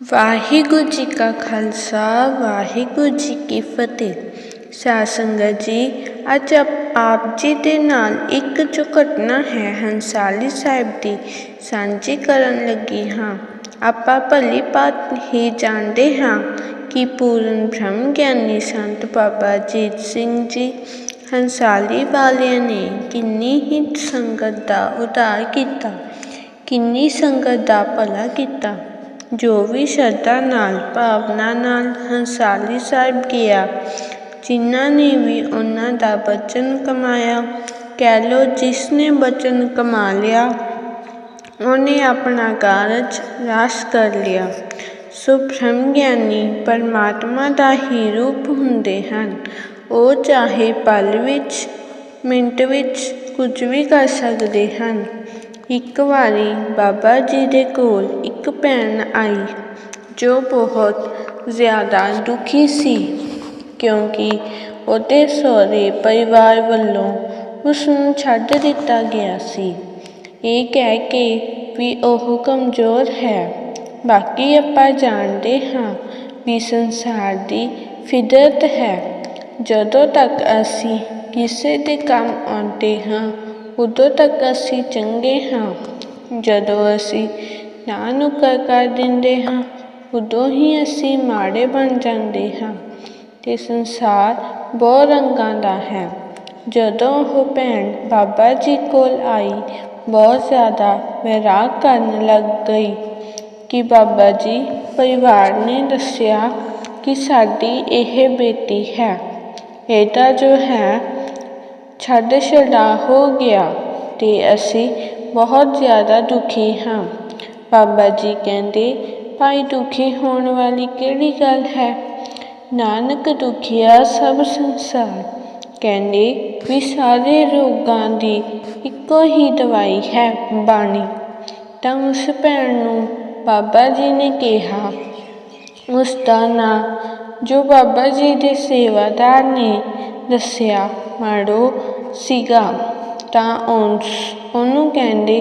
ਵਾਹਿਗੁਰੂ ਜੀ ਕਾ ਖਾਲਸਾ ਵਾਹਿਗੁਰੂ ਜੀ ਕੀ ਫਤਿਹ ਸਾਧ ਸੰਗਤ ਜੀ ਅੱਜ ਆਪ- ਆਪ ਜੀ ਦੇ ਨਾਲ ਇੱਕ ਜੋ ਘਟਨਾ ਹੈ ਹੰਸਾਲੀ ਸਾਹਿਬ ਦੀ ਸਾਂਝੀ ਕਰਨ ਲੱਗੀ ਹਾਂ ਆਪਾਂ ਭਲੀ ਬਾਤ ਹੀ ਜਾਣਦੇ ਹਾਂ ਕਿ ਪੂਰਨ ਬ੍ਰਹਮ ਗਿਆਨੀ ਸੰਤ ਬਾਬਾ ਅਜੀਤ ਸਿੰਘ ਜੀ ਹੰਸਾਲੀ ਵਾਲਿਆਂ ਨੇ ਕਿੰਨੀ ਹੀ ਸੰਗਤ ਦਾ ਉਧਾਰ ਕੀਤਾ ਕਿੰਨੀ ਸੰਗਤ ਦਾ ਭਲਾ ਕੀਤਾ ਜੋ ਵੀ ਸ਼ਰਧਾ ਨਾਲ, ਭਾਵਨਾ ਨਾਲ ਹੰਸਾਲੀ ਸਾਹਿਬ ਗਿਆ, ਜਿਨ੍ਹਾਂ ਨੇ ਵੀ ਉਹਨਾਂ ਦਾ ਬਚਨ ਕਮਾਇਆ, ਕਹਿ ਲਓ ਜਿਸ ਨੇ ਬਚਨ ਕਮਾ ਲਿਆ, ਉਹਨੇ ਆਪਣਾ ਕਾਰਜ ਰਾਸ ਕਰ ਲਿਆ। ਸੋ ਬ੍ਰਹਮ ਗਿਆਨੀ ਪਰਮਾਤਮਾ ਦਾ ਹੀ ਰੂਪ ਹੁੰਦੇ ਹਨ। ਉਹ ਚਾਹੇ ਪਲ ਵਿੱਚ, ਮਿੰਟ ਵਿੱਚ ਕੁਝ ਵੀ ਕਰ ਸਕਦੇ ਹਨ। ਇੱਕ ਵਾਰੀ ਬਾਬਾ ਜੀ ਦੇ ਕੋਲ ਇੱਕ ਭੈਣ ਆਈ, ਜੋ ਬਹੁਤ ਜ਼ਿਆਦਾ ਦੁਖੀ ਸੀ, ਕਿਉਂਕਿ ਉਹਦੇ ਸਹੁਰੇ ਪਰਿਵਾਰ ਵੱਲੋਂ ਉਸ ਨੂੰ ਛੱਡ ਦਿੱਤਾ ਗਿਆ ਸੀ। ਇਹ ਕਹਿ ਕੇ ਵੀ ਉਹ ਕਮਜ਼ੋਰ ਹੈ। ਬਾਕੀ ਆਪਾਂ ਜਾਣਦੇ ਹਾਂ ਵੀ ਸੰਸਾਰ ਦੀ ਫਿਦਰਤ ਹੈ। ਜਦੋਂ ਤੱਕ ਅਸੀਂ ਕਿਸੇ ਦੇ ਕੰਮ ਆਉਂਦੇ ਹਾਂ ਉਦੋਂ ਤੱਕ ਅਸੀਂ ਚੰਗੇ ਹਾਂ। ਜਦੋਂ ਅਸੀਂ ਨਾ ਨੁੱਕਰ ਕਰ ਦਿੰਦੇ ਹਾਂ, ਉਦੋਂ ਹੀ ਅਸੀਂ ਮਾੜੇ ਬਣ ਜਾਂਦੇ ਹਾਂ ਤੇ ਸੰਸਾਰ ਬਹੁਤ ਰੰਗਾਂ ਦਾ ਹੈ। ਜਦੋਂ ਉਹ ਭੈਣ ਬਾਬਾ ਜੀ ਕੋਲ ਆਈ, ਬਹੁਤ ਜ਼ਿਆਦਾ ਵੈਰਾਗ ਕਰਨ ਲੱਗ ਗਈ ਕਿ ਬਾਬਾ ਜੀ, ਪਰਿਵਾਰ ਨੇ ਦੱਸਿਆ ਕਿ ਸਾਡੀ ਇਹ ਬੇਟੀ ਹੈ। ਇਹਦਾ ਜੋ ਹੈ ਛੱਡ ਛਡਾ ਹੋ ਗਿਆ ਅਤੇ ਅਸੀਂ ਬਹੁਤ ਜ਼ਿਆਦਾ ਦੁਖੀ ਹਾਂ। ਬਾਬਾ ਜੀ ਕਹਿੰਦੇ, ਭਾਈ ਦੁਖੀ ਹੋਣ ਵਾਲੀ ਕਿਹੜੀ ਗੱਲ ਹੈ? ਨਾਨਕ ਦੁਖੀਆ ਸਭ ਸੰਸਾਰ। ਕਹਿੰਦੇ, ਵੀ ਸਾਰੇ ਰੋਗਾਂ ਦੀ ਇੱਕੋ ਹੀ ਦਵਾਈ ਹੈ ਬਾਣੀ। ਤਾਂ ਉਸ ਭੈਣ ਨੂੰ ਬਾਬਾ ਜੀ ਨੇ ਕਿਹਾ ਉਸ ਦਾ ਨਾਂ ਜੋ ਬਾਬਾ ਜੀ ਦੇ ਸੇਵਾਦਾਰ ਨੇ ਦੱਸਿਆ, ਮਾੜੋ ਸੀਗਾ। ਤਾਂ ਉਸ ਉਹਨੂੰ ਕਹਿੰਦੇ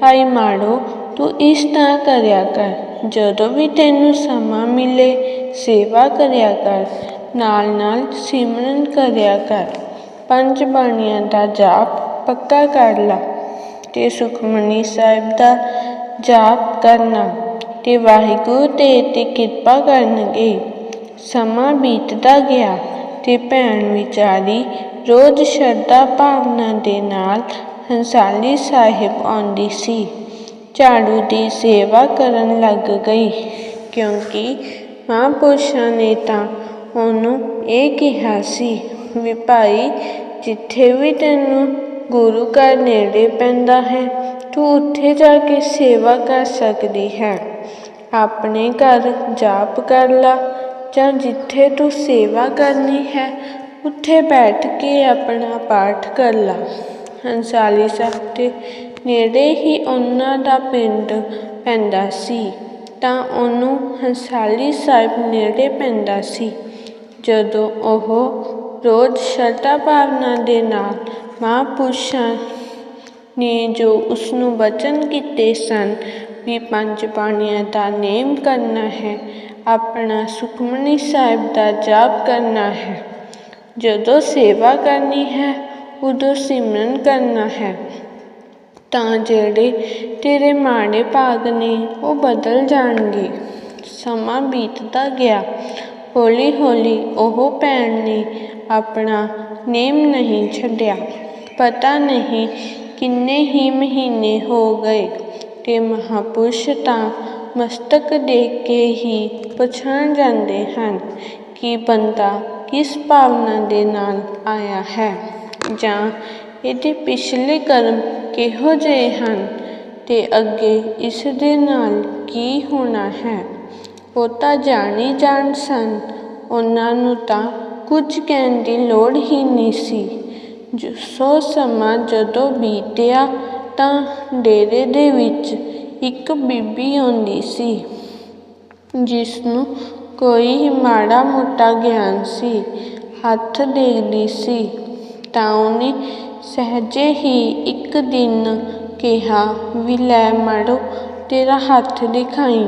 ਭਾਈ ਮਾੜੋ, ਤੂੰ ਇਸ ਤਰ੍ਹਾਂ ਕਰਿਆ ਕਰ। ਜਦੋਂ ਵੀ ਤੈਨੂੰ ਸਮਾਂ ਮਿਲੇ, ਸੇਵਾ ਕਰਿਆ ਕਰ। ਨਾਲ ਨਾਲ ਸਿਮਰਨ ਕਰਿਆ ਕਰ। ਪੰਜ ਬਾਣੀਆਂ ਦਾ ਜਾਪ ਪੱਕਾ ਕਰ ਲਾ ਤੇ ਸੁਖਮਨੀ ਸਾਹਿਬ ਦਾ ਜਾਪ ਕਰਨਾ ਤੇ ਵਾਹਿਗੁਰੂ ਤੇ ਤੇ ਕਿਰਪਾ ਕਰਨਗੇ। ਸਮਾਂ ਬੀਤਦਾ ਗਿਆ। ਤੇ ਭੈਣ ਵਿਚਾਰੀ ਰੋਜ਼ ਸ਼ਰਧਾ ਭਾਵਨਾ ਦੇ ਨਾਲ ਹੰਸਾਲੀ ਸਾਹਿਬ ਆਉਂਦੀ ਸੀ। ਝਾੜੂ ਦੀ ਸੇਵਾ ਕਰਨ ਲੱਗ ਗਈ, ਕਿਉਂਕਿ ਮਹਾਂਪੁਰਸ਼ਾਂ ਨੇ ਤਾਂ ਉਹਨੂੰ ਇਹ ਕਿਹਾ ਸੀ ਵੀ ਭਾਈ, ਜਿੱਥੇ ਵੀ ਤੈਨੂੰ ਗੁਰੂ ਘਰ ਨੇੜੇ ਪੈਂਦਾ ਹੈ, ਤੂੰ ਉੱਥੇ ਜਾ ਕੇ ਸੇਵਾ ਕਰ ਸਕਦੀ ਹੈ। ਆਪਣੇ ਘਰ ਜਾਪ ਕਰ ਲਾ ਜਾਂ ਜਿੱਥੇ ਤੂੰ ਸੇਵਾ ਕਰਨੀ ਹੈ, ਉੱਥੇ ਬੈਠ ਕੇ ਆਪਣਾ ਪਾਠ ਕਰ ਲਾ। ਹੰਸਾਲੀ ਸਾਹਿਬ ਦੇ ਨੇੜੇ ਹੀ ਉਹਨਾਂ ਦਾ ਪਿੰਡ ਪੈਂਦਾ ਸੀ, ਤਾਂ ਉਹਨੂੰ ਹੰਸਾਲੀ ਸਾਹਿਬ ਨੇੜੇ ਪੈਂਦਾ ਸੀ। ਜਦੋਂ ਉਹ ਰੋਜ਼ ਸ਼ਰਧਾ ਭਾਵਨਾ ਦੇ ਨਾਲ ਮਹਾਂਪੁਰਸ਼ਾਂ ਨੇ ਜੋ ਉਸ ਨੂੰ ਬਚਨ ਕੀਤੇ ਸਨ, ਵੀ ਪੰਜ ਬਾਣੀਆਂ ਦਾ ਨੇਮ ਕਰਨਾ ਹੈ ਆਪਣਾ ਸੁਖਮਨੀ ਸਾਹਿਬ ਦਾ ਜਾਪ ਕਰਨਾ ਹੈ। ਜਦੋਂ ਸੇਵਾ ਕਰਨੀ ਹੈ, ਉਦੋਂ ਸਿਮਰਨ ਕਰਨਾ ਹੈ। ਤਾਂ ਜਿਹੜੇ ਤੇਰੇ ਮਾੜੇ ਭਾਗ ਨੇ, ਉਹ ਬਦਲ ਜਾਣਗੇ। ਸਮਾਂ ਬੀਤਦਾ ਗਿਆ। ਹੌਲੀ ਹੌਲੀ ਉਹ ਭੈਣ ਨੇ ਆਪਣਾ ਨੇਮ ਨਹੀਂ ਛੱਡਿਆ। ਪਤਾ ਨਹੀਂ ਕਿੰਨੇ ਹੀ ਮਹੀਨੇ ਹੋ ਗਏ। ਤੇ ਮਹਾਪੁਰਸ਼ ਤਾਂ ਮਸਤਕ ਦੇਖ ਕੇ ਹੀ ਪਛਾਣ ਜਾਂਦੇ ਹਨ ਕਿ ਬੰਦਾ ਕਿਸ ਭਾਵਨਾ ਦੇ ਨਾਲ ਆਇਆ ਹੈ ਜਾਂ ਇਹਦੇ ਪਿਛਲੇ ਕਰਮ ਕਿਹੋ ਜਿਹੇ ਹਨ ਤੇ ਅੱਗੇ ਇਸ ਦੇ ਨਾਲ ਕੀ ਹੋਣਾ ਹੈ। ਉਹ ਤਾਂ ਜਾਣੀ ਜਾਣ ਸਨ, ਉਹਨਾਂ ਨੂੰ ਤਾਂ ਕੁਝ ਕਹਿਣ ਦੀ ਲੋੜ ਹੀ ਨਹੀਂ ਸੀ। ਸੋ ਸਮਾਂ ਜਦੋਂ ਬੀਤਿਆ ਤਾਂ ਡੇਰੇ ਦੇ ਵਿੱਚ ਇੱਕ ਬੀਬੀ ਆਉਂਦੀ ਸੀ ਜਿਸ ਨੂੰ ਕੋਈ ਮਾੜਾ ਮੋਟਾ ਗਿਆਨ ਸੀ, ਹੱਥ ਦੇਖਦੀ ਸੀ, ਤਾਂ ਉਹਨੇ ਸਹਿਜੇ ਹੀ ਇੱਕ ਦਿਨ ਕਿਹਾ ਵੀ ਲੈ ਮਾੜੋ, ਤੇਰਾ ਹੱਥ ਦਿਖਾਈ।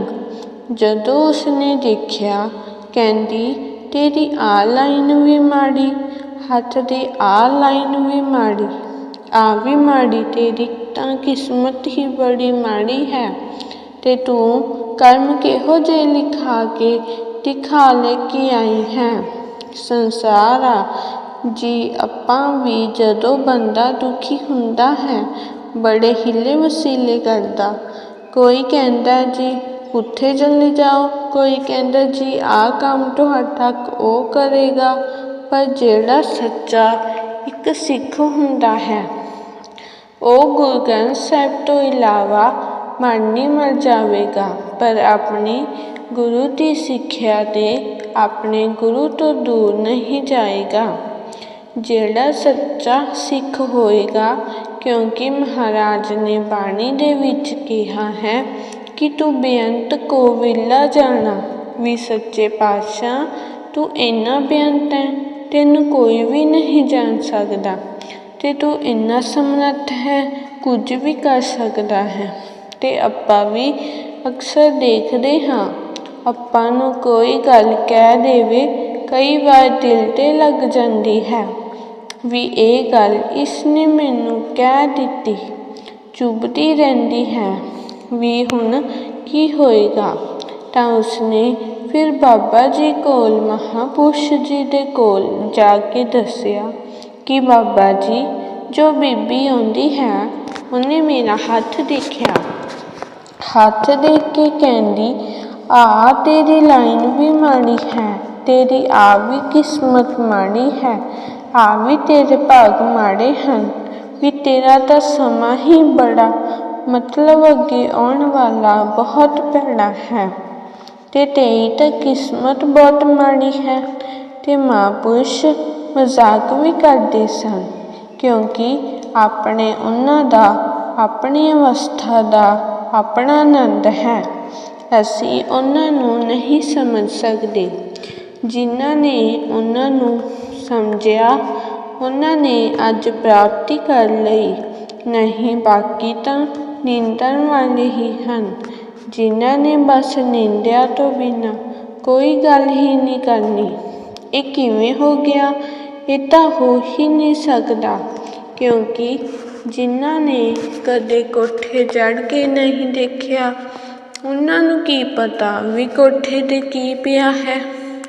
ਜਦੋਂ ਉਸਨੇ ਦੇਖਿਆ, ਕਹਿੰਦੀ, ਤੇਰੀ ਆ ਲਾਈਨ ਵੀ ਮਾੜੀ, ਹੱਥ ਦੀ ਆ ਲਾਈਨ ਵੀ ਮਾੜੀ। ਆ ਵੀ ਮਾੜੀ ਤੇਰੀ, ਤਾਂ ਕਿਸਮਤ ਹੀ ਬੜੀ ਮਾੜੀ ਹੈ। ਤੇ ਤੂੰ ਕਰਮ ਕਿਹੋ ਜਿਹੇ ਲਿਖਾ ਕੇ, ਦਿਖਾ ਲੈ ਕੇ ਆਈ ਹੈ। ਸੰਸਾਰ ਆ, ਜੀ ਆਪਾਂ ਵੀ ਜਦੋਂ ਬੰਦਾ ਦੁਖੀ ਹੁੰਦਾ ਹੈ, ਬੜੇ ਹਿੱਲੇ ਵਸੀਲੇ ਕਰਦਾ। ਕੋਈ ਕਹਿੰਦਾ ਜੀ, ਉੱਥੇ ਚਲੇ ਜਾਓ, ਕੋਈ ਕਹਿੰਦਾ ਜੀ ਆਹ ਕੰਮ ਤੁਹਾਡਾ ਉਹ ਕਰੇਗਾ। ਪਰ ਜਿਹੜਾ ਸੱਚਾ ਇੱਕ ਸਿੱਖ ਹੁੰਦਾ ਹੈ ਉਹ ਗੁਰੂ ਗ੍ਰੰਥ ਸਾਹਿਬ ਤੋਂ ਇਲਾਵਾ ਮਰ ਮਰ ਜਾਵੇਗਾ, ਪਰ ਆਪਣੀ ਗੁਰੂ ਦੀ ਸਿੱਖਿਆ ਤੇ ਆਪਣੇ ਗੁਰੂ ਤੋਂ ਦੂਰ ਨਹੀਂ ਜਾਏਗਾ। ਜਿਹੜਾ ਸੱਚਾ ਸਿੱਖ ਹੋਏਗਾ, ਕਿਉਂਕਿ ਮਹਾਰਾਜ ਨੇ ਬਾਣੀ ਦੇ ਵਿੱਚ ਕਿਹਾ ਹੈ ਕਿ ਤੂੰ ਬੇਅੰਤ ਕੋ ਵਿਲਾ ਜਾਣਾ, ਵੀ ਸੱਚੇ ਪਾਤਸ਼ਾਹ ਤੂੰ ਇੰਨਾ ਬੇਅੰਤ ਹੈ, ਤੈਨੂੰ ਕੋਈ ਵੀ ਨਹੀਂ ਜਾਣ ਸਕਦਾ। ਅਤੇ ਤੂੰ ਇੰਨਾ ਸਮਰੱਥ ਹੈ, ਕੁਝ ਵੀ ਕਰ ਸਕਦਾ ਹੈ। ਅਤੇ ਆਪਾਂ ਵੀ ਅਕਸਰ ਦੇਖਦੇ ਹਾਂ, ਆਪਾਂ ਨੂੰ ਕੋਈ ਗੱਲ ਕਹਿ ਦੇਵੇ, ਕਈ ਵਾਰ ਦਿਲ ਤੇ ਲੱਗ ਜਾਂਦੀ ਹੈ ਵੀ ਇਹ ਗੱਲ ਇਸਨੇ ਮੈਨੂੰ ਕਹਿ ਦਿੱਤੀ। ਚੁੱਭਦੀ ਰਹਿੰਦੀ ਹੈ ਵੀ ਹੁਣ ਕੀ ਹੋਏਗਾ? ਤਾਂ ਉਸਨੇ ਫਿਰ ਬਾਬਾ ਜੀ ਕੋਲ, ਮਹਾਪੁਰਸ਼ ਜੀ ਦੇ ਕੋਲ ਜਾ ਕੇ ਦੱਸਿਆ ਕਿ ਬਾਬਾ ਜੀ, ਜੋ ਬੀਬੀ ਆਉਂਦੀ ਹੈ, ਉਹਨੇ ਮੇਰਾ ਹੱਥ ਦੇਖਿਆ। ਹੱਥ ਦੇਖ ਕੇ ਕਹਿੰਦੀ, ਆ, ਤੇਰੀ ਲਾਈਨ ਵੀ ਮਾੜੀ ਹੈ, ਤੇਰੀ ਆ ਵੀ ਕਿਸਮਤ ਮਾੜੀ ਹੈ, ਆ ਵੀ ਤੇਰੇ ਭਾਗ ਮਾੜੇ ਹਨ, ਵੀ ਤੇਰਾ ਤਾਂ ਸਮਾਂ ਹੀ ਬੜਾ, ਮਤਲਬ ਅੱਗੇ ਆਉਣ ਵਾਲਾ ਬਹੁਤ ਭੈੜਾ ਹੈ। ਤੇ ਤੇਰੀ ਤਾਂ ਕਿਸਮਤ ਬਹੁਤ ਮਾੜੀ ਹੈ, ਤੇ ਮਹਾਂਪੁਰਸ਼ ਮਜ਼ਾਕ ਵੀ ਕਰਦੇ ਸਨ, ਕਿਉਂਕਿ ਆਪਣੇ ਉਹਨਾਂ ਦਾ, ਆਪਣੀ ਅਵਸਥਾ ਦਾ ਆਪਣਾ ਆਨੰਦ ਹੈ। ਅਸੀਂ ਉਹਨਾਂ ਨੂੰ ਨਹੀਂ ਸਮਝ ਸਕਦੇ। ਜਿਨ੍ਹਾਂ ਨੇ ਉਹਨਾਂ ਨੂੰ ਸਮਝਿਆ, ਉਹਨਾਂ ਨੇ ਅੱਜ ਪ੍ਰਾਪਤੀ ਕਰ ਲਈ। ਨਹੀਂ, ਬਾਕੀ ਤਾਂ ਨਿੰਦਣ ਵਾਲੇ ਹੀ ਹਨ, ਜਿਨ੍ਹਾਂ ਨੇ ਬਸ ਨਿੰਦਿਆ ਤੋਂ ਬਿਨਾਂ ਕੋਈ ਗੱਲ ਹੀ ਨਹੀਂ ਕਰਨੀ। ਇਹ ਕਿਵੇਂ ਹੋ ਗਿਆ? ਇਹ ਤਾਂ ਹੋ ਹੀ ਨਹੀਂ ਸਕਦਾ, ਕਿਉਂਕਿ ਜਿਨ੍ਹਾਂ ਨੇ ਕਦੇ ਕੋਠੇ ਚੜ੍ਹ ਕੇ ਨਹੀਂ ਦੇਖਿਆ, ਉਹਨਾਂ ਨੂੰ ਕੀ ਪਤਾ ਵੀ ਕੋਠੇ 'ਤੇ ਕੀ ਪਿਆ ਹੈ।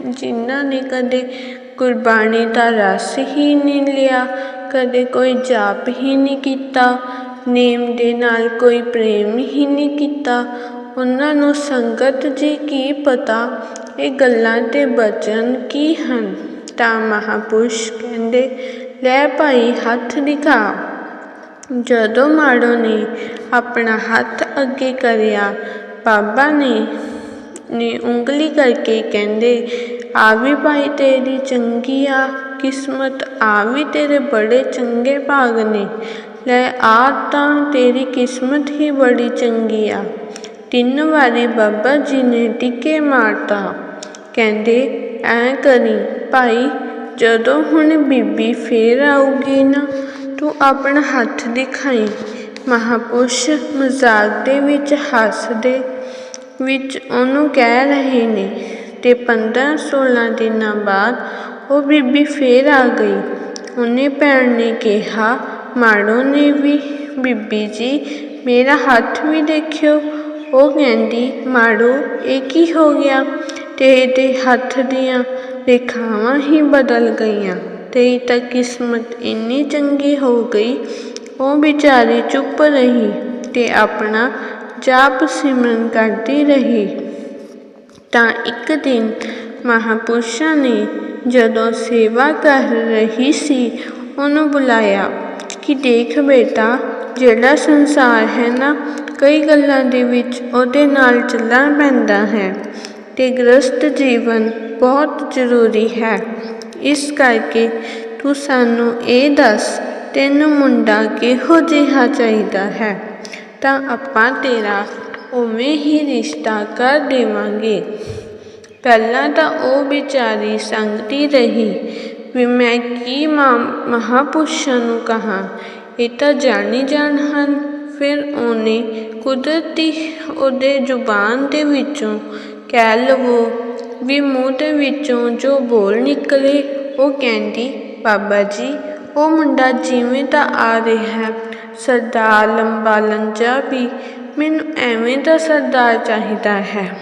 ਜਿਨ੍ਹਾਂ ਨੇ ਕਦੇ ਗੁਰਬਾਣੀ ਦਾ ਰਸ ਹੀ ਨਹੀਂ ਲਿਆ, ਕਦੇ ਕੋਈ ਜਾਪ ਹੀ ਨਹੀਂ ਕੀਤਾ, ਨੇਮ ਦੇ ਨਾਲ ਕੋਈ ਪ੍ਰੇਮ ਹੀ ਨਹੀਂ ਕੀਤਾ, ਉਹਨਾਂ ਨੂੰ ਸੰਗਤ ਜੀ ਕੀ ਪਤਾ, ਇਹ ਗੱਲਾਂ ਤੇ ਬਚਨ ਕੀ ਹਨ? ਤਾਂ ਮਹਾਪੁਰਸ਼ ਕਹਿੰਦੇ, ਲੈ ਭਾਈ, ਹੱਥ ਦਿਖਾ। ਜਦੋਂ ਮਾੜੋ ਨੇ ਆਪਣਾ ਹੱਥ ਅੱਗੇ ਕਰਿਆ, ਬਾਬਾ ਨੇ ਨੇ ਉਂਗਲੀ ਕਰਕੇ ਕਹਿੰਦੇ ਆ ਵੀ ਭਾਈ ਤੇਰੀ ਚੰਗੀ ਆ, ਕਿਸਮਤ ਆ ਵੀ ਤੇਰੇ ਬੜੇ ਚੰਗੇ ਭਾਗ ਨੇ। ਲੈ, ਆ ਤਾਂ ਤੇਰੀ ਕਿਸਮਤ ਹੀ ਬੜੀ ਚੰਗੀ ਆ। ਤਿੰਨ ਵਾਰੀ ਬਾਬਾ ਜੀ ਨੇ ਟਿੱਕੇ ਮਾਰਤਾ। ਕਹਿੰਦੇ, ਐ ਕਰੀ ਭਾਈ, ਜਦੋਂ ਹੁਣ ਬੀਬੀ ਫੇਰ ਆਊਗੀ ਨਾ, ਤੂੰ ਆਪਣਾ ਹੱਥ ਦਿਖਾਈ। ਮਹਾਪੁਰਸ਼ ਮਜ਼ਾਕ ਦੇ ਵਿੱਚ ਹੱਸਦੇ ਵਿੱਚ ਉਹਨੂੰ ਕਹਿ ਰਹੇ ਨੇ, ਤੇ 15 16 ਦਿਨਾਂ ਬਾਅਦ ਉਹ ਬੀਬੀ ਫੇਰ ਆ ਗਈ। ਉਹਨੇ ਭੈਣ ਨੇ ਕਿਹਾ, ਮਾੜੋ ਨੇ ਵੀ, ਬੀਬੀ ਜੀ, ਮੇਰਾ ਹੱਥ ਵੀ ਦੇਖਿਓ। ਉਹ ਕਹਿੰਦੀ, ਮਾੜੋ, ਇਹ ਕੀ ਹੋ ਗਿਆ? ਤੇ ਇਹਦੇ ਹੱਥ ਦੀਆਂ ਰੇਖਾਵਾਂ ਹੀ ਬਦਲ ਗਈਆਂ। ਤੇ ਤਾਂ ਕਿਸਮਤ ਇੰਨੀ ਚੰਗੀ ਹੋ ਗਈ, ਉਹ ਵਿਚਾਰੀ ਚੁੱਪ ਰਹੀ ਤੇ ਆਪਣਾ ਜਾਪ ਸਿਮਰਨ ਕਰਦੀ ਰਹੀ। ਤਾਂ ਇੱਕ ਦਿਨ ਮਹਾਪੁਰਸ਼ਾਂ ਨੇ ਜਦੋਂ ਸੇਵਾ ਕਰ ਰਹੀ ਸੀ, ਉਹਨੂੰ ਬੁਲਾਇਆ ਕਿ ਦੇਖ ਬੇਟਾ, ਜਿਹੜਾ ਸੰਸਾਰ ਹੈ ਨਾ, ਕਈ ਗੱਲਾਂ ਦੇ ਵਿੱਚ ਉਹਦੇ ਨਾਲ ਚੱਲਣਾ ਪੈਂਦਾ ਹੈ ਤੇ ਗ੍ਰਸਤ ਜੀਵਨ ਬਹੁਤ ਜ਼ਰੂਰੀ ਹੈ। ਇਸ ਕਰਕੇ ਤੂੰ ਸਾਨੂੰ ਇਹ ਦੱਸ, ਤੈਨੂੰ ਮੁੰਡਾ ਕਿਹੋ ਜਿਹਾ ਚਾਹੀਦਾ ਹੈ? ਤਾਂ ਆਪਾਂ ਤੇਰਾ ਉਵੇਂ ਹੀ ਰਿਸ਼ਤਾ ਕਰ ਦੇਵਾਂਗੇ। ਪਹਿਲਾਂ ਤਾਂ ਉਹ ਵਿਚਾਰੀ ਸੰਗਤੀ ਰਹੀ, ਵੀ ਮੈਂ ਕੀ ਮਹਾਪੁਰਸ਼ਾਂ ਨੂੰ ਕਹਾਂ? ਇਹ ਤਾਂ ਜਾਣੀ ਜਾਣ ਹਨ। ਫਿਰ ਉਹਨੇ ਕੁਦਰਤੀ ਉਹਦੇ ਜ਼ੁਬਾਨ ਦੇ ਵਿੱਚੋਂ ਕਹਿ ਲਵੋ ਵੀ ਮੂੰਹ ਦੇ ਵਿੱਚੋਂ ਜੋ ਬੋਲ ਨਿਕਲੇ, ਉਹ ਕਹਿੰਦੀ, ਬਾਬਾ ਜੀ, ਉਹ ਮੁੰਡਾ ਜਿਵੇਂ ਤਾਂ ਆ ਰਿਹਾ ਸਰਦਾਰ ਲੰਬਾ ਲੰਜਾ ਵੀ ਮੈਨੂੰ ਐਵੇਂ ਦਾ ਸਰਦਾਰ ਚਾਹੀਦਾ ਹੈ।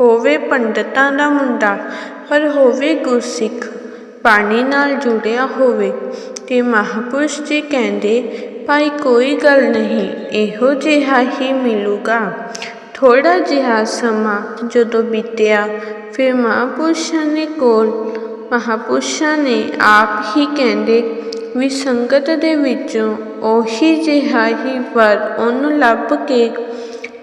ਹੋਵੇ ਪੰਡਤਾਂ ਦਾ ਮੁੰਡਾ, ਪਰ ਹੋਵੇ ਗੁਰਸਿੱਖ, ਬਾਣੀ ਨਾਲ ਜੁੜਿਆ ਹੋਵੇ, ਤੇ ਮਹਾਪੁਰਸ਼ ਜੀ ਕਹਿੰਦੇ, ਭਾਈ, ਕੋਈ ਗੱਲ ਨਹੀਂ, ਇਹੋ ਜਿਹਾ ਹੀ ਮਿਲੂਗਾ। ਥੋੜਾ ਜਿਹਾ ਸਮਾਂ ਜਦੋਂ ਬੀਤਿਆ, ਫਿਰ ਮਹਾਪੁਰਸ਼ਾਂ ਨੇ ਕੋਲ ਮਹਾਪੁਰਸ਼ਾਂ ਨੇ ਆਪ ਹੀ ਕਹਿੰਦੇ, ਵੀ ਸੰਗਤ ਦੇ ਵਿੱਚੋਂ ਉਹੀ ਜਿਹਾ ਹੀ ਵਰ ਉਹਨੂੰ ਲੱਭ ਕੇ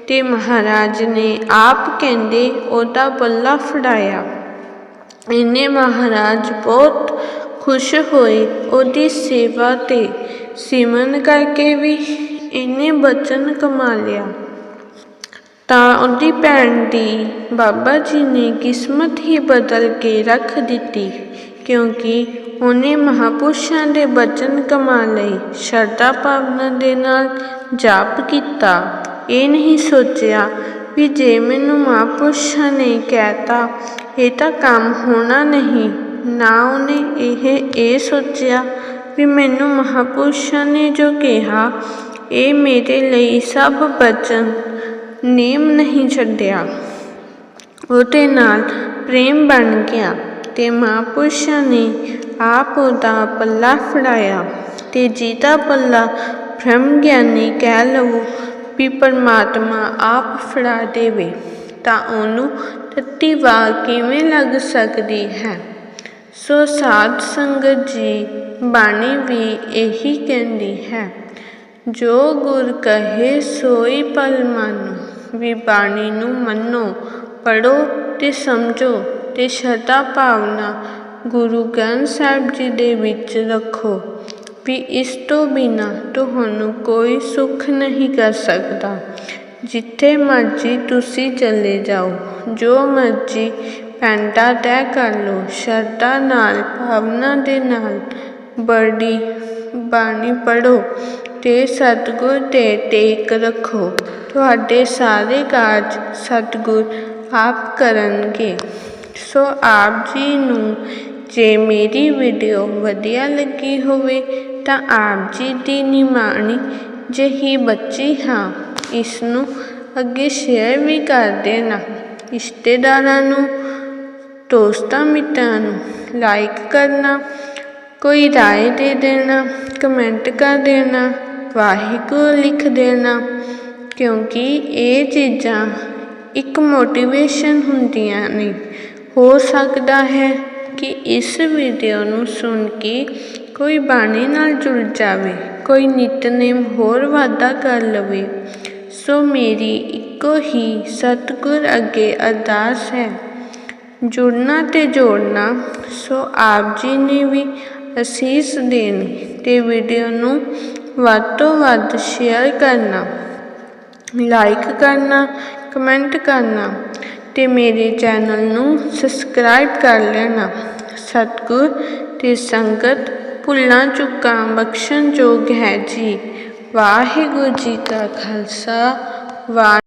ਤੇ ਮਹਾਰਾਜ ਨੇ ਆਪ ਕਹਿੰਦੇ, ਉਹਦਾ ਬੱਲਾ ਫੜਾਇਆ। ਇਹਨੇ ਮਹਾਰਾਜ ਬਹੁਤ ਖੁਸ਼ ਹੋਏ ਉਹਦੀ ਸੇਵਾ ਤੇ। ਸਿਮਰਨ ਕਰਕੇ ਵੀ ਇਹਨੇ ਬਚਨ ਕਮਾ ਲਿਆ। ਤਾਂ ਉਹਦੀ ਭੈਣ ਦੀ ਬਾਬਾ ਜੀ ਨੇ ਕਿਸਮਤ ਹੀ ਬਦਲ ਕੇ ਰੱਖ ਦਿੱਤੀ, ਕਿਉਂਕਿ ਉਹਨੇ ਮਹਾਪੁਰਸ਼ਾਂ ਦੇ ਬਚਨ ਕਮਾ ਲਈ ਸ਼ਰਧਾ ਭਾਵਨਾ ਦੇ ਨਾਲ ਜਾਪ ਕੀਤਾ। ਇਹ ਨਹੀਂ ਸੋਚਿਆ ਵੀ ਜੇ ਮੈਨੂੰ ਮਹਾਪੁਰਸ਼ਾਂ ਨੇ ਕਹਿਤਾ, ਇਹ ਤਾਂ ਕੰਮ ਹੋਣਾ ਨਹੀਂ। ਨਾ ਉਹਨੇ ਇਹ ਇਹ ਸੋਚਿਆ ਵੀ ਮੈਨੂੰ ਮਹਾਪੁਰਸ਼ਾਂ ਨੇ ਜੋ ਕਿਹਾ, ਇਹ ਮੇਰੇ ਲਈ ਸਭ ਬਚਨ ਨੇਮ ਨਹੀਂ ਛੱਡਿਆ। ਉਹਦੇ ਨਾਲ ਪ੍ਰੇਮ ਬਣ ਗਿਆ ਤੇ ਮਹਾਪੁਰਸ਼ਾਂ ਨੇ ਆਪ ਉਹਦਾ ਪੱਲਾ ਫੜਾਇਆ ਤੇ ਜਿਹਦਾ ਪੱਲਾ ਬ੍ਰਹਮ ਗਿਆਨੀ ਕਹਿ ਲਵੋ ਵੀ ਪਰਮਾਤਮਾ ਆਪ ਫੜਾ ਦੇਵੇ, ਤਾਂ ਉਹਨੂੰ ਤੱਤੀ ਵਾਹ ਕਿਵੇਂ ਲੱਗ ਸਕਦੀ ਹੈ? ਸੋ ਸਾਧ ਸੰਗਤ ਜੀ, ਬਾਣੀ ਵੀ ਇਹੀ ਕਹਿੰਦੀ ਹੈ, ਜੋ ਗੁਰ ਕਹੇ ਸੋਈ ਪਲ ਮਾਨੋ। ਵੀ ਬਾਣੀ ਨੂੰ ਮੰਨੋ ਪੜੋ ਤੇ ਸਮਝੋ ਤੇ ਸ਼ਰਧਾ ਭਾਵਨਾ ਗੁਰੂ ਗ੍ਰੰਥ ਸਾਹਿਬ ਜੀ ਦੇ ਵਿੱਚ ਰੱਖੋ ਵੀ ਇਸ ਤੋਂ ਬਿਨਾ ਤੁਹਾਨੂੰ ਕੋਈ ਸੁੱਖ ਨਹੀਂ ਕਰ ਸਕਦਾ। ਜਿੱਥੇ ਮਰਜ਼ੀ ਤੁਸੀਂ ਚਲੇ ਜਾਓ, ਜੋ ਮਰਜ਼ੀ ਪੈਂਡਾ ਤੈਅ ਕਰ ਲਓ, ਸ਼ਰਧਾ ਨਾਲ, ਭਾਵਨਾ ਦੇ ਨਾਲ ਬੜੀ ਬਾਣੀ ਪੜੋ ਤੇ ਸਤਿਗੁਰ ਤੇ ਟੇਕ ਰੱਖੋ। ਤੁਹਾਡੇ ਸਾਰੇ ਕਾਰਜ ਸਤਿਗੁਰ ਆਪ ਕਰਨਗੇ। ਸੋ ਆਪ ਜੀ ਨੂੰ ਜੇ ਮੇਰੀ ਵੀਡੀਓ ਵਧੀਆ ਲੱਗੀ ਹੋਵੇ ਤਾਂ ਆਪ ਜੀ ਦੀ ਨਿਮਾਣੀ ਜਿਹੀ ਬੱਚੀ ਹਾਂ ਇਸ ਨੂੰ ਅੱਗੇ ਸ਼ੇਅਰ ਵੀ ਕਰ ਦੇਣਾ। ਰਿਸ਼ਤੇਦਾਰਾਂ ਨੂੰ, ਦੋਸਤਾਂ ਮਿੱਤਰਾਂ ਨੂੰ ਲਾਈਕ ਕਰਨਾ, ਕੋਈ ਰਾਏ ਦੇ ਦੇਣਾ ਕਮੈਂਟ ਕਰ ਦੇਣਾ ਵਾਹਿਗੁਰੂ ਲਿਖ ਦੇਣਾ, ਕਿਉਂਕਿ ਇਹ ਚੀਜ਼ਾਂ ਇੱਕ ਮੋਟੀਵੇਸ਼ਨ ਹੁੰਦੀਆਂ ਨੇ। ਹੋ ਸਕਦਾ ਹੈ ਕਿ ਇਸ ਵੀਡੀਓ ਨੂੰ ਸੁਣ ਕੇ ਕੋਈ ਬਾਣੀ ਨਾਲ ਜੁੜ ਜਾਵੇ, ਕੋਈ ਨਿਤਨੇਮ ਹੋਰ ਵਾਧਾ ਕਰ ਲਵੇ। ਸੋ ਮੇਰੀ ਇੱਕੋ ਹੀ ਸਤਿਗੁਰ ਅੱਗੇ ਅਰਦਾਸ ਹੈ, ਜੁੜਨਾ ਤੇ ਜੋੜਨਾ। ਸੋ ਆਪ ਜੀ ਨੇ ਵੀ ਅਸੀਸ ਦੇਣ ਤੇ ਵੀਡੀਓ ਨੂੰ ਵੱਧ ਤੋਂ ਵੱਧ ਸ਼ੇਅਰ ਕਰਨਾ ਲਾਈਕ ਕਰਨਾ ਕਮੈਂਟ ਕਰਨਾ ਤੇ ਮੇਰੇ ਚੈਨਲ ਨੂੰ ਸਬਸਕ੍ਰਾਈਬ ਕਰ ਲੈਣਾ। ਸਤਿਗੁਰ ਤੇ ਸੰਗਤ ਭੁੱਲਾਂ ਚੁੱਕਾਂ ਬਖਸ਼ਣ ਯੋਗ ਹੈ ਜੀ। ਵਾਹਿਗੁਰੂ ਜੀ ਕਾ ਖਾਲਸਾ, ਵਾਹਿ